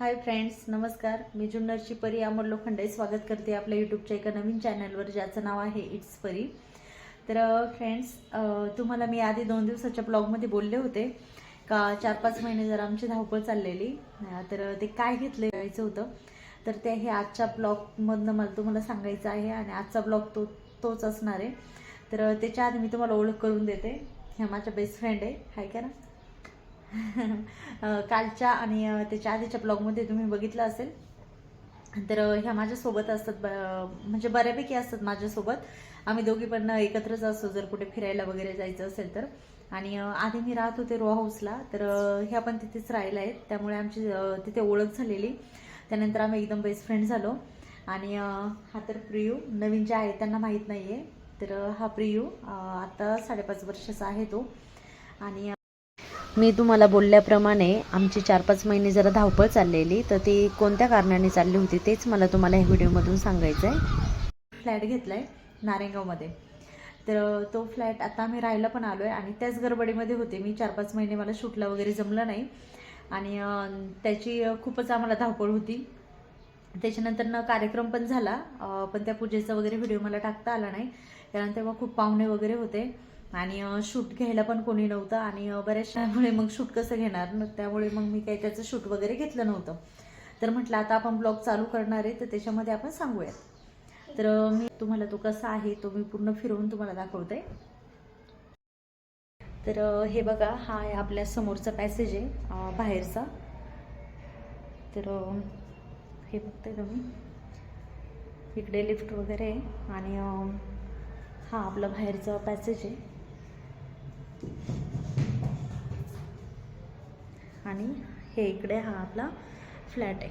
Hi friends नमस्कार. मी जुन्नरची परी अमर लोखंडे. स्वागत करते आपल्या यूट्यूबच्या एका नवीन चॅनलवर ज्याचं नाव आहे इट्स परी तर फ्रेंड्स तुम्हाला मी आधी दोन दिवसाच्या ब्लॉगमध्ये बोलले होते का चार पाच महिने जर आमची धावपळ चाललेली तर ते काय घेतलं यायचं होतं? तर ते हे आजच्या ब्लॉगमधनं मला तुम्हाला सांगायचं आहे आणि आजचा ब्लॉग तो तोच असणार आहे. तर त्याच्या आधी मी तुम्हाला ओळख करून देते. ह्या माझ्या बेस्ट फ्रेंड आहे. हाय का ना कालच्या आणि त्याच्या आधीच्या ब्लॉगमध्ये तुम्ही बघितलं असेल. तर ह्या माझ्यासोबत असतात ब- म्हणजे बऱ्यापैकी असतात माझ्यासोबत. आम्ही दोघी पण एकत्रच असतो जर कुठे फिरायला वगैरे जायचं असेल तर. आणि आधी मी राहत होते रो हाऊसला तर ह्या पण तिथेच राहिल्या आहेत. त्यामुळे आमची तिथे ओळख झालेली. त्यानंतर आम्ही एकदम बेस्ट फ्रेंड झालो. आणि हा तर प्रियू नवीन जे आहे त्यांना माहीत नाही आहे तर हा प्रियू आत्ता आता साडेपाच वर्षाचा आहे तो. आणि मी तुम्हाला बोलल्याप्रमाणे आमची चार पाच महिने जरा धावपळ चाललेली तर ती कोणत्या कारणाने चालली होती तेच मला तुम्हाला ह्या व्हिडिओमधून सांगायचं आहे फ्लॅट घेतला आहे नारेगावमध्ये तर तो फ्लॅट आता आम्ही राहायला पण आलो आहे आणि त्याच गडबडीमध्ये होते. मी चार पाच महिने मला शूटला वगैरे जमलं नाही. आणि त्याची खूपच आम्हाला धावपळ होती. त्याच्यानंतर न कार्यक्रम पण झाला पण त्या पूजेचा वगैरे व्हिडिओ मला टाकता आला नाही. कारण तेव्हा खूप पाहुणे वगैरे होते. आणि शूट घ्यायला पण कोणी नव्हतं आणि बऱ्याचशामुळे मग शूट कसं घेणार? त्यामुळे मग मी काही त्याचं शूट वगैरे घेतलं नव्हतं. तर म्हटलं आता आपण ब्लॉग चालू करणार आहे तर त्याच्यामध्ये आपण सांगूयात. तर मी तुम्हाला तो कसा आहे तो मी पूर्ण फिरवून तुम्हाला दाखवते. तर हे बघा हा आहे आपल्या समोरचा पॅसेज आहे बाहेरचा. तर हे बघताय तुम्ही? इकडे लिफ्ट वगैरे आहे आणि हा आपला बाहेरचा पॅसेज आहे. आणि हे इकडे हा आपला फ्लॅट आहे.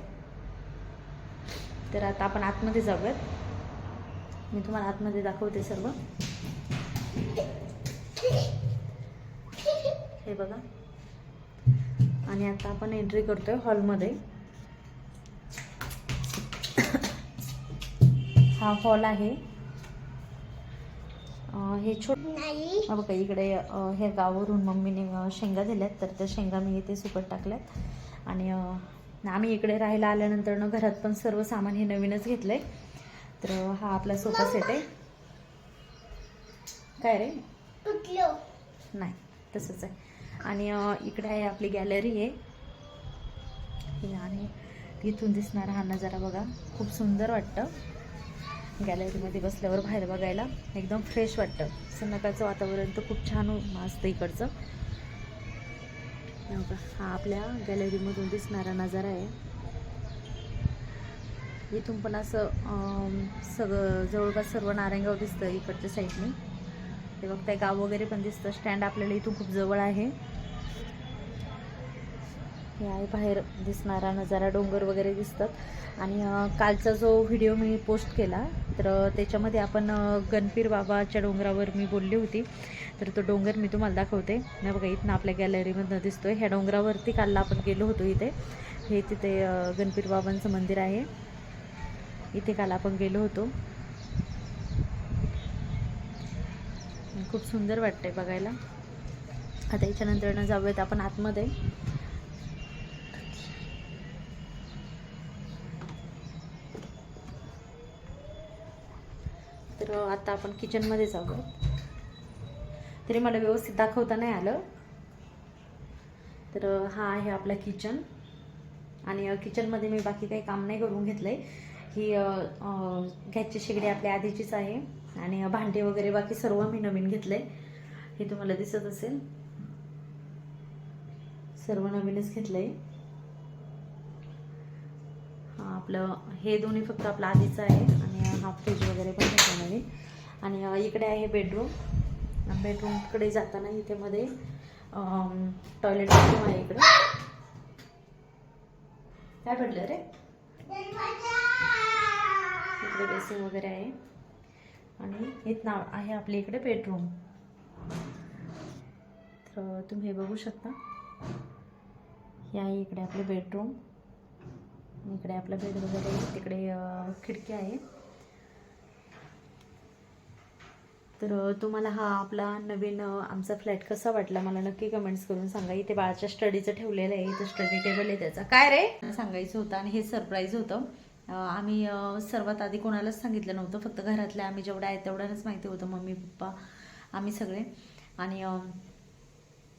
तर आता आपण आतमध्ये जाऊयात. मी तुम्हाला आतमध्ये दाखवते सर्व. हे बघा. आणि आता आपण एंट्री करतोय हॉलमध्ये. हा हॉल आहे. हे छोट हा बघा इकडे ह्या गावावरून मम्मीने शेंगा दिल्यात तर त्या शेंगा मी इथे सुकट टाकल्यात. आणि आम्ही इकडे राहायला आल्यानंतर ना घरात पण सर्व सामान हे नवीनच घेतलंय. तर अं, हा आपला सोफा सेट आहे. काय रे? नाही तसंच आहे. आणि इकडे आहे आपली गॅलरी आहे. हे आणि इथून दिसणारा हा नजारा बघा खूप सुंदर वाटतं. गॅलरीमध्ये बसल्यावर बाहेर बघायला एकदम फ्रेश वाटतं. संध्याकाळचं वातावरण तर खूप छान असतं इकडचं. हा आपल्या गॅलरीमधून दिसणारा नजारा आहे. इथून पण असं सगळं जवळपास सर्व नारायणगाव दिसतं इकडच्या साईडने ते बघताय गाव वगैरे पण दिसतं. स्टँड आपल्याला इथून खूप जवळ आहे. हे आहे बाहेर दिसणारा नजारा डोंगर वगैरे दिसतात. आणि कालचा जो व्हिडिओ मी पोस्ट केला तर त्याच्यामध्ये आपण गणपीर बाबाच्या डोंगरावर मी बोलली होती. तर तो डोंगर मी तुम्हाला दाखवते. नाही बघा इथनं आपल्या गॅलरीमधनं दिसतोय. ह्या डोंगरावरती काल आपण गेलो होतो इथे. हे तिथे गणपीर बाबांचं मंदिर आहे. इथे काल आपण गेलो होतो. खूप सुंदर वाटतंय बघायला. आता याच्यानंतर जाऊयात आपण आतमध्ये. तर आता आपण किचनमध्ये जाऊ तरी मला व्यवस्थित दाखवता नाही आलं. तर हा आहे आपला किचन आणि किचनमध्ये मी बाकी काही काम नाही करून घेतलं आहे ही गॅसची शेगडी आपल्या आधीचीच आहे. आणि भांडे वगैरे बाकी सर्व मी नवीन घेतलं आहे हे तुम्हाला दिसत असेल. सर्व नवीनच घेतलं आहे हा आपलं हे दोन्ही फक्त आपलं आधीचं आहे आणि हा फ्रीज वगैरे पण घेतला नवीन आणि इकडे आहे बेडरूम बेडरूमकडे जाताना इथे मध्ये टॉयलेट बाथरूम आहे इकडे. काय पडलं रे? इकडे बेसिंग वगैरे आहे. आणि इथं आहे आपल्या इकडे बेडरूम तर तुम्ही हे बघू शकता. हे आहे इकडे आपले बेडरूम इकडे आपला बेड वगैरे तिकडे खिडकी आहे. तर तुम्हाला हा आपला नवीन आमचा फ्लॅट कसा वाटला मला नक्की कमेंट्स करून सांगा. इथे बाळाच्या स्टडीचं ठेवलेलं आहे इथे स्टडी टेबल आहे त्याचा. काय रे? सांगायचं होतं आणि हे सरप्राईज होतं. आम्ही सर्वात आधी कोणालाच सांगितलं नव्हतं. फक्त घरातल्या आम्ही जेवढ्या आहेत तेवढ्यानंच माहिती होतं. मम्मी पप्पा आम्ही सगळे. आणि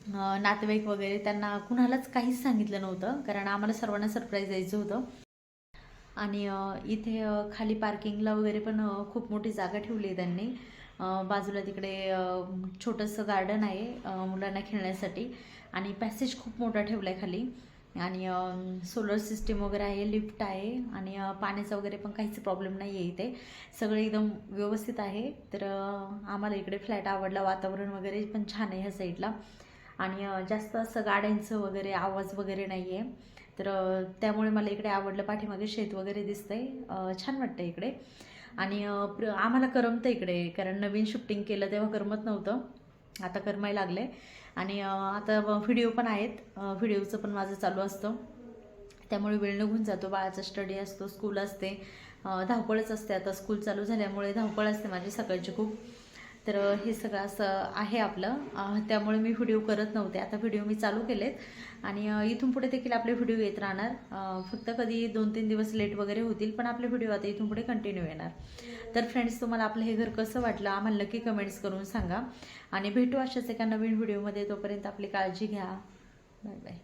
नातेवाईक वगैरे त्यांना कुणालाच काहीच सांगितलं नव्हतं कारण आम्हाला सर्वांना सरप्राईज द्यायचं होतं. आणि इथे खाली पार्किंगला वगैरे पण खूप मोठी जागा ठेवली आहे त्यांनी. बाजूला तिकडे छोटंसं गार्डन आहे मुलांना खेळण्यासाठी. आणि पॅसेज खूप मोठा ठेवला आहे खाली. आणि सोलर सिस्टीम वगैरे आहे लिफ्ट आहे. आणि पाण्याचा वगैरे पण काहीच प्रॉब्लेम नाही आहे इथे. सगळे एकदम व्यवस्थित आहे. तर आम्हाला इकडे फ्लॅट आवडला. वातावरण वगैरे पण छान आहे ह्या साईडला आणि जास्त असं गाड्यांचं वगैरे आवाज वगैरे नाही आहे तर त्यामुळे मला इकडे आवडलं पाठीमागे शेत वगैरे दिसतंय. आहे छान वाटतं इकडे. आणि प्र- आम्हाला करमतं इकडे कारण नवीन शिफ्टिंग केलं तेव्हा करमत नव्हतं. आता करमायला लागले. आणि आता व्हिडिओ पण आहेत. व्हिडिओचं पण माझं चालू असतं. त्यामुळे वेळ निघून जातो. बाळाचा स्टडी असतो स्कूल असते. धावपळच असते. आता स्कूल चालू झाल्यामुळे धावपळ असते माझी सकाळची खूप. तर हे सगळं असं आहे आपलं. त्यामुळे मी व्हिडिओ करत नव्हते. आता व्हिडिओ मी चालू केलेत. आणि इथून पुढे देखील आपले व्हिडिओ येत राहणार. फक्त कधी दोन तीन दिवस लेट वगैरे होतील पण आपले व्हिडिओ आता इथून पुढे कंटिन्यू येणार. तर फ्रेंड्स तुम्हाला आपलं हे घर कसं वाटलं? आम्हाला नक्की कमेंट्स करून सांगा. आणि भेटू अशाच एका नवीन व्हिडिओमध्ये. तोपर्यंत आपली काळजी घ्या. Bye bye